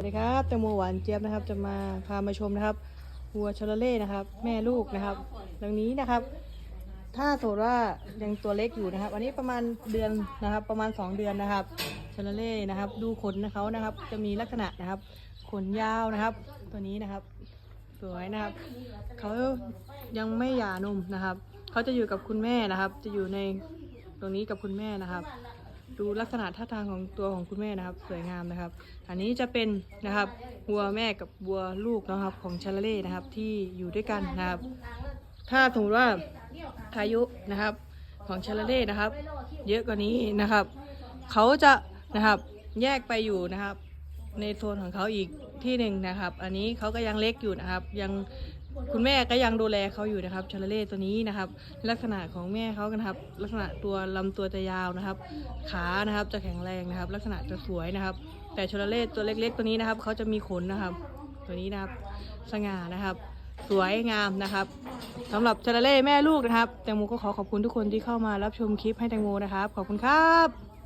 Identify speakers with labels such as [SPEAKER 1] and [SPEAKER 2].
[SPEAKER 1] สวัสดีครับแตงโมหวานเจี๊ยบนะครับ จะมาพามาชมนะครับวัวชลเล่นะครับ แม่ลูกนะครับ ดังนี้นะครับ ถ้าสมมติว่ายังตัวเล็กอยู่นะครับ อันนี้ประมาณเดือนนะครับ ประมาณ 2 เดือนนะครับชลเล่นะครับ ดูขนเขานะครับ จะมีลักษณะนะครับ ขนยาวนะครับ ตัวนี้นะครับ สวยนะครับเขายังไม่หย่านมนะครับเขาจะอยู่กับคุณแม่นะครับ จะอยู่ในตรงนี้กับคุณแม่นะครับ ดูลักษณะท่าทางของตัวของคุณแม่นะครับ สวยงามนะครับ อันนี้จะเป็นนะครับวัวแม่กับวัวลูกนะครับของชาลเล่นะครับที่อยู่ด้วยกันนะครับ ถ้าสมมติว่าอายุนะครับของชาลเล่นะครับ เยอะกว่านี้นะครับ เขาจะนะครับแยกไปอยู่นะครับ ในโซนของเขาอีกที่หนึ่งนะครับ อันนี้เขาก็ยังเล็กอยู่นะครับ ยัง คุณแม่ก็ยังดูแลเขาอยู่นะครับชาลเล่ตัวนี้นะครับ ลักษณะของแม่เขากันครับ ลักษณะตัวลำตัวจะยาวนะครับ ขานะครับจะแข็งแรงนะครับ ลักษณะจะสวยนะครับ แต่ชาลเล่ตัวเล็ก ๆ ตัวนี้นะครับเขาจะมีขนนะครับ ตัวนี้นะครับ สง่านะครับ สวยงามนะครับสำหรับชาลเล่แม่ลูกนะครับแตงโมก็ขอขอบคุณทุกคนที่เข้ามารับชมคลิปให้แตงโมนะครับ ขอบคุณครับ